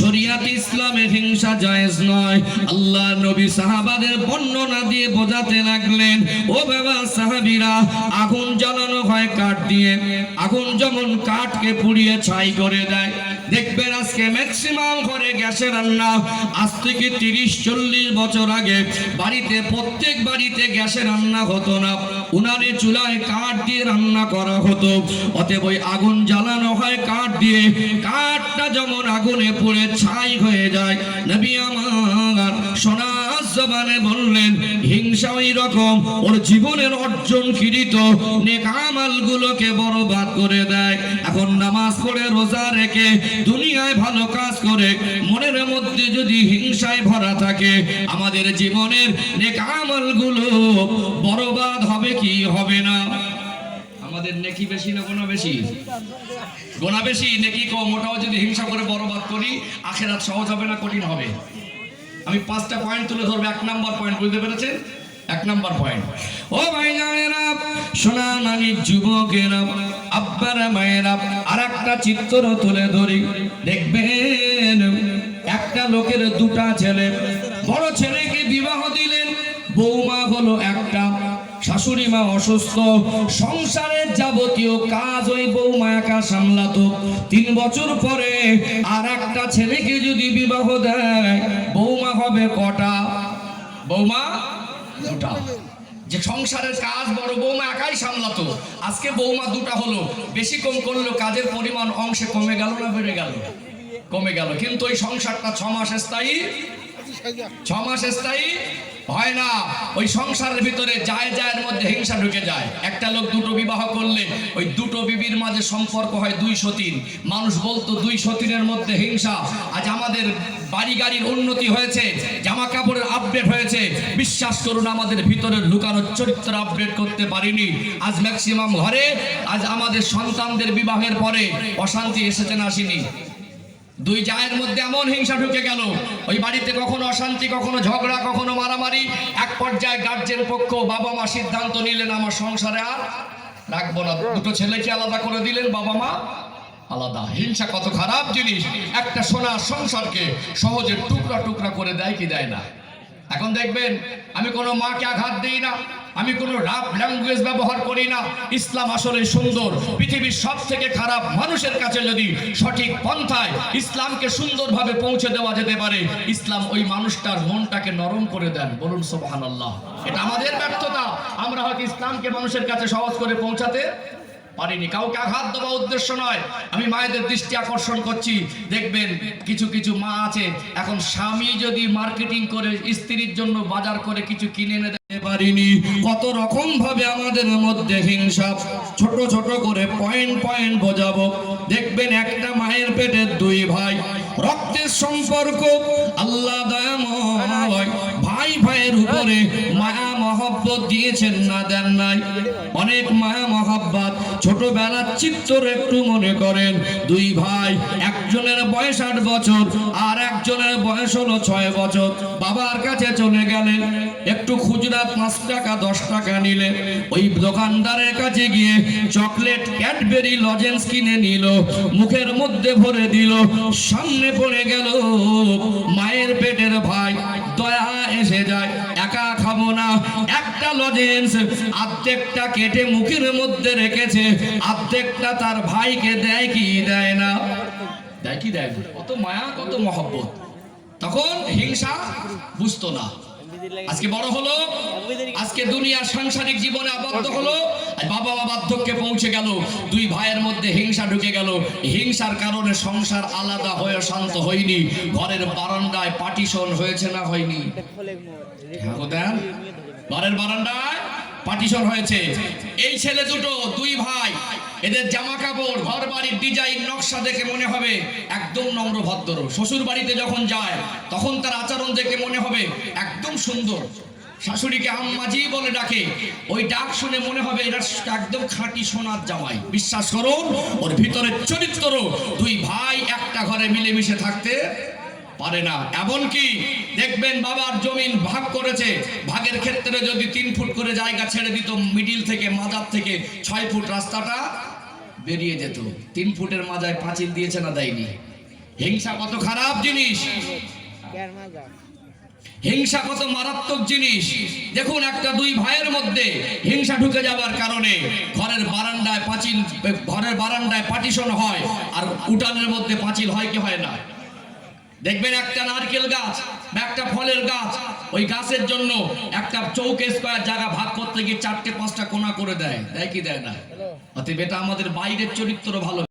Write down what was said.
শরিয়াত ইসলামে হিংসা জায়েজ নয়। আল্লাহ নবী সাহাবাদের বর্ণনা দিয়ে বোঝাতে লাগলেন, ও বাবা সাহাবিরা, আগুন জ্বালানো হয় কাঠ দিয়ে। আগুন যেমন কাঠকে পুড়িয়ে ছাই করে দেয় দেখবেন আজকে ম্যাক্সিমাম করে গ্যাসে রান্না। আজ থেকে তিরিশ, চল্লিশ বছর আগে বাড়িতে, প্রত্যেক বাড়িতে গ্যাসে রান্না হতো না। উনারে চুলায় কাঠ দিয়ে রান্না করা হতো। অতএব ওই আগুন জ্বালানো হয় কাঠ দিয়ে। কাঠটা যেমন আগুনে পুড়ে ছাই হয়ে যায়, নবী আমার জবানে বললেন, হিংসা ওই রকম ওর জীবনের অর্জন কৃত নেকামাল গুলোকে বরবাদ করে দেয়। এখন নামাজ পড়ে, রোজা রেখে, দুনিয়ায় ভালো কাজ করে, মনের মধ্যে যদি হিংসায় ভরা থাকে, আমাদের জীবনের নেকামালগুলো বরবাদ হবে কি হবে না? আমাদের নেকি বেশি না গোনা বেশি? গোনা বেশি, নেকি কম, ওটাও যদি হিংসা করে বরবাদ করি, আখেরাত সহজ হবে না, কঠিন হবে? পাঁচটা পয়েন্ট তুলে ধরবো, এক নাম্বার পয়েন্ট বুঝতে পেরেছেন? এক নাম্বার পয়েন্ট ও ভাই জানেরা সোনা নানি যুবকেরা, আব্বারা মায়েরা আর একটা চিত্র তুলে ধরি। দেখবেন, একটা লোকের দুটা ছেলে, বড় ছেলেকে বিবাহ দিলেন, বৌমা হলো একটা, শাশুড়ি মা অসুস্থ, সংসারের যাবতীয় কাজ ওই বৌমা একা সামলাতো। তিন বছর পরে আর একটা ছেলেকে যদি বিবাহ দেয় হবে কটা? বৌমা? দুটা। যে সংসারের কাজ বড়, বৌমা একাই সামলাতো। আজকে বৌমা দুটা হলো। বেশি কম করল, কাজের পরিমাণ অংশে কমে গেল না বেড়ে গেল? কমে গেল। কিন্তু ওই সংসারটা ছ মাস স্থায়ী। ছ মাস স্থায়ী। হয় না। ওই সংসারের ভিতরে যায় যায়ের মধ্যে হিংসা ঢুকে যায়। একটা লোক দুটো বিবাহ করলে, ওই দুটো বিবির মাঝে সম্পর্ক হয় দুই সতীন। মানুষ বলতো, দুই সতীনের মধ্যে হিংসা। আজ আমাদের বাড়ি গাড়ির উন্নতি হয়েছে জামা কাপড়ের আপডেট হয়েছে। বিশ্বাস করুন, আমাদের ভিতরের লুকানো চরিত্র আপডেট করতে পারিনি। আজ ম্যাক্সিমাম ঘরে, আজ আমাদের সন্তানদের বিবাহের পরে অশান্তি এসেছে না আসেনি। দুই জায়ের মধ্যে এমন হিংসা ঢুকে গেল। ওই বাড়িতে কখনো অশান্তি, কখনো ঝগড়া, কখনো মারামারি। এক পর্যায়ে গার্জেন পক্ষ, বাবা মা সিদ্ধান্ত নিলেন, আমার সংসারে আর রাখব না। দুটো ছেলেকে আলাদা করে দিলেন, বাবা মা আলাদা। হিংসা কত খারাপ জিনিস। একটা সোনার সংসারকে সহজে টুকরা টুকরা করে দেয় কি দেয় না? এখন দেখবেন, আমি কোনো মাকে আঘাত দিই না। আমি কোনো রাফ ল্যাঙ্গুয়েজ ব্যবহার করি না। ইসলাম আসলে সুন্দর। পৃথিবীর সব থেকে খারাপ মানুষের কাছে যদি সঠিক পন্থায় ইসলামকে সুন্দরভাবে পৌঁছে দেওয়া যেতে পারে, ইসলাম ওই মানুষটার মনটাকে নরম করে দেন। বলুন সুবহানাল্লাহ। এটা আমাদের ব্যর্থতা। আমরা হয়তো ইসলামকে মানুষের কাছে সহজ করে পৌঁছাতে পারিনি। কাউকে আঘাত দেওয়া উদ্দেশ্য নয়। আমি মায়েদের দৃষ্টি আকর্ষণ করছি। দেখবেন কিছু কিছু মা আছে, এখন স্বামী যদি মার্কেটিং করে, স্ত্রীর জন্য বাজার করে কিছু কিনে দিতে পারিনি। কত রকম ভাবে আমাদের মধ্যে হিংসা। ছোট ছোট করে পয়েন্ট পয়েন্ট বোঝাবো। দেখবেন একটা মায়ের পেটের দুই ভাই। রক্তের সম্পর্ক আল্লাহ ভাই, ভাইয়ের উপরে মায়া, মহব্বত দিয়েছেন না দেন নাই। অনেক মায়া, মহব্বত ছোটবেলার চিত্র একটু মনে করেন। দুই ভাই, একজনের বয়স আট বছর আর একজনের বয়স হলো ছয় বছর। বাবার কাছে চলে গেলেন, একটু খুচরা পাঁচ টাকা, দশ টাকা নিলে ওই দোকানদারের কাছে গিয়ে চকলেট, ক্যাডবেরি, লজেন্স কিনে নিল, মুখের মধ্যে ভরে দিল। সামনে পড়ে গেল মায়ের পেটের ভাই, দয়া এসে যায়। আর্ধেকটা কেটে মুখের মধ্যে রেখেছে। আর্ধেকটা তার ভাইকে দেয় কি দেয় না? দেয় কি দেয় কত মায়া, কত মহব্বত। তখন হিংসা বুঝতো না। আজকে বড় হলো, আজকে দুনিয়ার সাংসারিক জীবনে আবদ্ধ হলো। বাবা বার্ধক্যে পৌঁছে গেল। দুই ভাইয়ের মধ্যে হিংসা ঢুকে গেল। হিংসার কারণে সংসার আলাদা হয়ে শান্ত হয়নি। ঘরের বারান্দায় পার্টিশন হয়েছে না হয়নি। হ্যাঁ, ঘরের বারান্দায় পার্টিশন হয়েছে। এই ছেলে দুটো দুই ভাই এদের জামা কাপড় ঘর বাড়ির ডিজাইন নকশা দেখে মনে হবে একদম নম্র ভদ্র। শ্বশুর বাড়িতে যখন যায় তখন তার আচরণ দেখে মনে হবে একদম সুন্দর। শাশুড়িকে আম্মাজি বলে ডাকে। ওই ডাক শুনে মনে হবে এটা একদম খাঁটি সোনার জামাই। বিশ্বাস করুন, ওর ভিতরে চরিত্র, দুই ভাই একটা ঘরে মিলেমিশে থাকতে পারে না। এমনকি দেখবেন বাবার জমিন ভাগ করেছে। ভাগের ক্ষেত্রে যদি তিন ফুট করে জায়গা ছেড়ে দিত, মিডিল থেকে মাজার থেকে ছয় ফুট রাস্তাটা বেরিয়ে যেত। তিন ফুটের মাজায় পাঁচিল দিয়েছে না দেয়নি। হিংসা কত খারাপ জিনিস। হিংসা কত মারাত্মক জিনিস। দেখুন একটা দুই ভাইয়ের মধ্যে হিংসা ঢুকে যাওয়ার কারণে ঘরের বারান্দায় পাঁচিল, ঘরের বারান্দায় পার্টিশন হয় আর উঠানের মধ্যে পাঁচিল হয় কি হয় না। দেখবেন একটা নারকেল গাছ বা একটা ফলের গাছ, ওই গাছের জন্য একটা চৌকে স্কোয়ার জায়গা ভাগ করতে গিয়ে চারটে, পাঁচটা কোনা করে দেয়। দেয় কি দেয় না? অতএব এটা আমাদের বাইরের চরিত্র ভালো